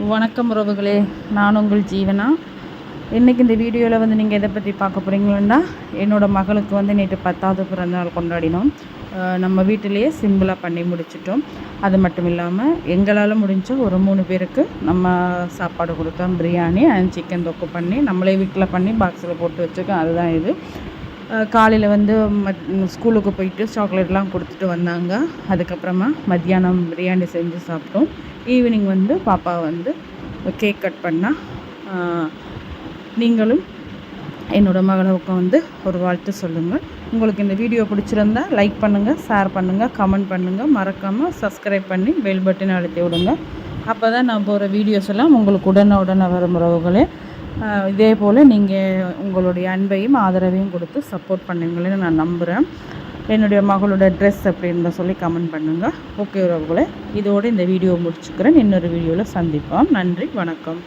வணக்கம் உறவுகளே நான் உங்கள் ஜீவனா? இன்றைக்கி இந்த வீடியோவில் வந்து நீங்கள் எதை பற்றி பார்க்க போகிறீங்களா என்னோடய மகளுக்கு வந்து நேற்று பத்தாவது பிறந்தநாள் கொண்டாடினோம். நம்ம வீட்டிலேயே சிம்பிளாக பண்ணி முடிச்சிட்டோம். அது மட்டும் இல்லாமல் எங்களால் முடிஞ்ச ஒரு மூணு பேருக்கு நம்ம சாப்பாடு கொடுத்தோம். பிரியாணி அண்ட் சிக்கன் தொக்கு பண்ணி நம்மளே வீட்டில் பண்ணி பாக்ஸில் போட்டு வச்சுருக்கோம். அதுதான் இது. காலையில் வந்து மத் ஸ்கூலுக்கு போயிட்டு சாக்லேட்லாம் கொடுத்துட்டு வந்தாங்க. அதுக்கப்புறமா மத்தியானம் பிரியாணி செஞ்சு சாப்பிட்டோம். ஈவினிங் வந்து பாப்பா வந்து கேக் கட் பண்ணால் நீங்களும் என்னோடய மகளுக்கு வந்து ஒரு வாழ்த்து சொல்லுங்கள். உங்களுக்கு இந்த வீடியோ பிடிச்சிருந்தா லைக் பண்ணுங்கள் ஷேர் பண்ணுங்கள் கமெண்ட் பண்ணுங்கள் மறக்காமல் சப்ஸ்கிரைப் பண்ணி பெல் பட்டன் அழுத்தி விடுங்க. அப்போ தான் நான் போகிற வீடியோஸ் எல்லாம் உங்களுக்கு உடனே உடனே வரும் உறவுகளே. இதே போல் நீங்கள் உங்களுடைய அன்பையும் ஆதரவையும் கொடுத்து சப்போர்ட் பண்ணுங்களேன்னு நான் நம்புகிறேன் என்னுடைய மகளோட ட்ரெஸ் அப்படின்னு சொல்லி கமெண்ட் பண்ணுங்கள் ஓகே உறவுகளை இதோடு இந்த வீடியோ முடிச்சுக்கிறேன். இன்னொரு வீடியோவில் சந்திப்போம். நன்றி வணக்கம்.